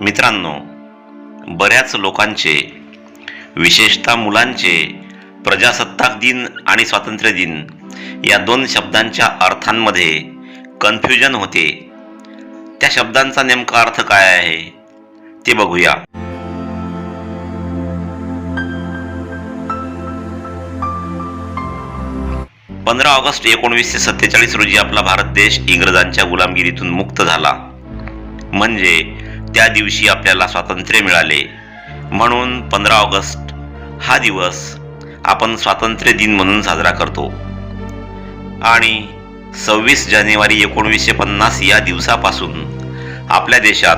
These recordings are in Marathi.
मित्रांनो बऱ्याच लोकांचे विशेषतः मुलांचे प्रजासत्ताक दिन आणि स्वातंत्र्य दिन या दोन शब्दांच्या अर्थांमध्ये कन्फ्युजन होते. त्या शब्दांचा नेमका अर्थ काय आहे ते बघूया. पंधरा ऑगस्ट एकोणवीसशे सत्तेचाळीस रोजी आपला भारत देश इंग्रजांच्या गुलामगिरीतून मुक्त झाला. म्हणजे त्या दिवशी आपल्याला स्वातंत्र्य मिळाले. म्हणून पंधरा ऑगस्ट हा दिवस आपण स्वातंत्र्य दिन म्हणून साजरा करतो. आणि सव्वीस जानेवारी एकोणवीसशे पन्नास या दिवसापासून आपल्या देशात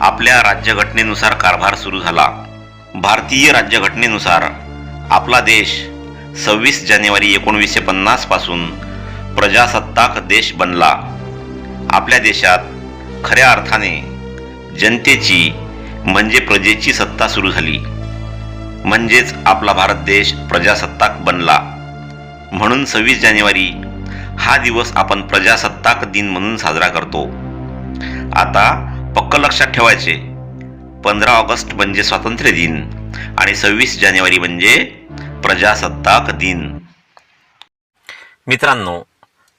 आपल्या राज्यघटनेनुसार कारभार सुरू झाला. भारतीय राज्यघटनेनुसार आपला देश सव्वीस जानेवारी एकोणवीसशे पन्नासपासून प्रजासत्ताक देश बनला. आपल्या देशात खऱ्या अर्थाने जनतेची म्हणजे प्रजेची सत्ता सुरू झाली. म्हणजेच आपला भारत देश प्रजासत्ताक बनला. म्हणून सव्वीस जानेवारी हा दिवस आपण प्रजासत्ताक दिन म्हणून साजरा करतो. आता पक्क लक्षात ठेवायचे. पंधरा ऑगस्ट म्हणजे स्वातंत्र्य दिन आणि सव्वीस जानेवारी म्हणजे प्रजासत्ताक दिन. मित्रांनो